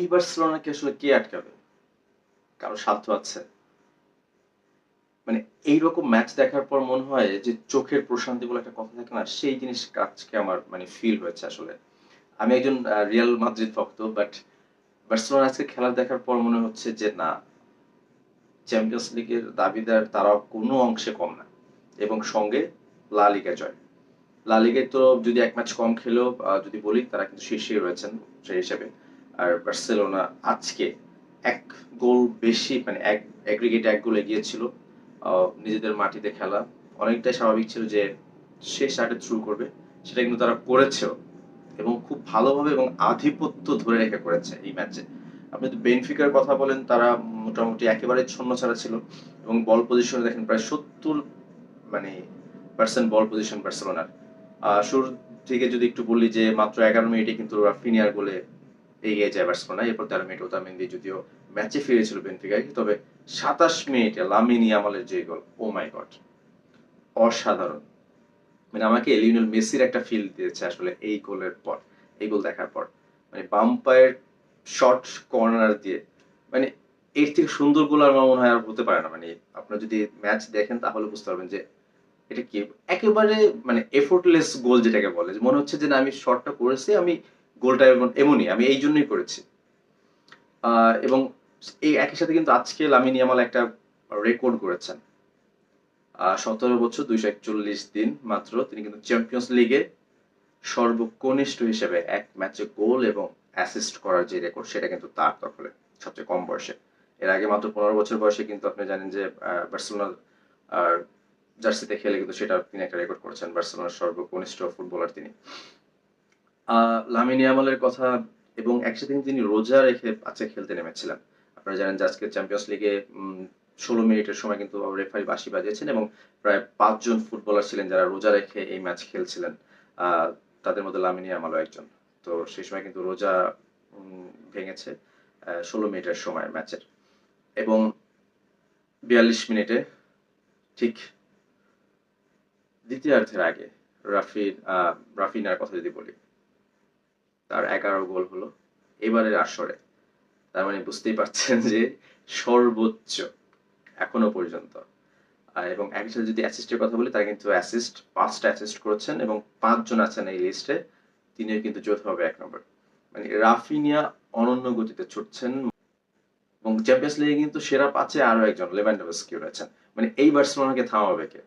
এই বার্সেলোনাকে আসলে কে আটকাবে? কারও সাধ্য আছে? মানে এইরকম ম্যাচ দেখার পর মনে হয় যে চোখের প্রশান্তি বলে একটা কথা থাকে না, সেই জিনিস আজকে আমার মানে ফিল হয়েছে আসলে। আমি একজন রিয়াল মাদ্রিদ ভক্ত বাট বার্সেলোনা আজকে খেলা দেখার পর মনে হচ্ছে যে না চ্যাম্পিয়ন্স লিগের দাবিদার তারাও কোনো অংশে কম না, এবং সঙ্গে লা লিগা জয়। লা লিগায় তো যদি এক ম্যাচ কম খেলেও যদি বলি, তারা কিন্তু শীর্ষে রয়েছেন সেই হিসেবে। আর বার্সেলোনা আজকে এক গোল বেশি মানে এক অ্যাগ্রিগেট এক গোল এগিয়েছিল নিজেদের মাটিতে খেলা। অনেকটাই স্বাভাবিক ছিল যে শেষ আটে থ্রু করবে, সেটা কিন্তু তারা করেছেও এবং খুব ভালোভাবে এবং আধিপত্য ধরে রেখে করেছে এই ম্যাচে আপনি যদি বেনফিকার কথা বলেন, তারা মোটামুটি একেবারে ছন্ন ছাড়া ছিল এবং বল পজিশনে দেখেন প্রায় সত্তর মানে পার্সেন্ট বল পজিশন বার্সেলোনার। শুরুর থেকে যদি একটু বলি যে মাত্র এগারো মিনিটে কিন্তু রাফিনিয়ার গোলে এগিয়ে যায় বার্সেলোনা। এরপর তেরো মিনিট ওতামেন্দি যদিও ম্যাচে ফিরেছিল বেনফিকায়, তবে সাতাশ মিনিটে লামিনি আমালের যে গোল, ও মাই গড, অসাধারণ। মানে আমাকে লিওনেল মেসির একটা ফিল দিয়েছে আসলে এই গোলের পর, এই গোল দেখার পর। মানে বাম্পায়ের শর্ট কর্নার দিয়ে মানে এর থেকে সুন্দর গোল আমার মনে হয় আর হতে পারে না। মানে আপনারা যদি ম্যাচ দেখেন তাহলে বুঝতে পারবেন যে এটা কি, একেবারে মানে এফোর্টলেস গোল যেটাকে বলে মনে হচ্ছে যে না, আমি শর্টটা করেছি, আমি গোলটা এমন- এমনই, আমি এই জন্যই করেছি। এবং এই একই সাথে কিন্তু আজকে লামিনী আমাল একটা রেকর্ড করেছেন। সতেরো বছর, দুইশো একচল্লিশ দিন মাত্র তিনি কিন্তু চ্যাম্পিয়ন্স লিগে সর্বকনিষ্ঠ হিসেবে এক ম্যাচে গোল এবং অ্যাসিস্ট করার যে রেকর্ড সেটা কিন্তু তার দখলে, সবচেয়ে কম বয়সে। এর আগে মাত্র পনেরো বছর বয়সে কিন্তু আপনি জানেন যে বার্সেলোনার জার্সিতে খেলে কিন্তু সেটা তিনি একটা রেকর্ড করেছেন বার্সেলোনার সর্বকনিষ্ঠ ফুটবলার তিনি। লামিনী আমালের কথা এবং একসাথে তিনি রোজা রেখে আজকে খেলতে নেমেছিলেন। আপনারা জানেন যে আজকে চ্যাম্পিয়ন্স লিগে ষোলো মিনিটের সময় কিন্তু রেফারি বাসি বাজিয়েছেন এবং প্রায় পাঁচজন ফুটবলার ছিলেন যারা রোজা রেখে এই ম্যাচ খেলছিলেন। তাদের মধ্যে লামিনী আমালও একজন। তো সেই সময় কিন্তু রোজা ভেঙেছে ষোলো মিনিটের সময় ম্যাচের এবং বিয়াল্লিশ মিনিটে ঠিক দ্বিতীয়ার্ধের আগে আহ, রাফিনার কথা যদি বলি তার এগারো গোল হলো। এবারের আসরে। তার মানে বুঝতেই পারছেন যে সর্বোচ্চ এখনও পর্যন্ত। এবং সাথে যদি অ্যাসিস্টের কথা বলি, তার কিন্তু অ্যাসিস্ট পাঁচটা অ্যাসিস্ট করেছেন এবং পাঁচজন আছেন এই লিস্টে তিনিও কিন্তু যৌথভাবে এক নম্বর মানে রাফিনিয়া অনন্য গতিতে ছুটছেন। এবং চ্যাম্পিয়ন্স লিগে কিন্তু সেরা পাঁচে আরও একজন লেভানডোভস্কি রয়েছেন। মানে এই বার্সেলোনাকে থামাবে কে?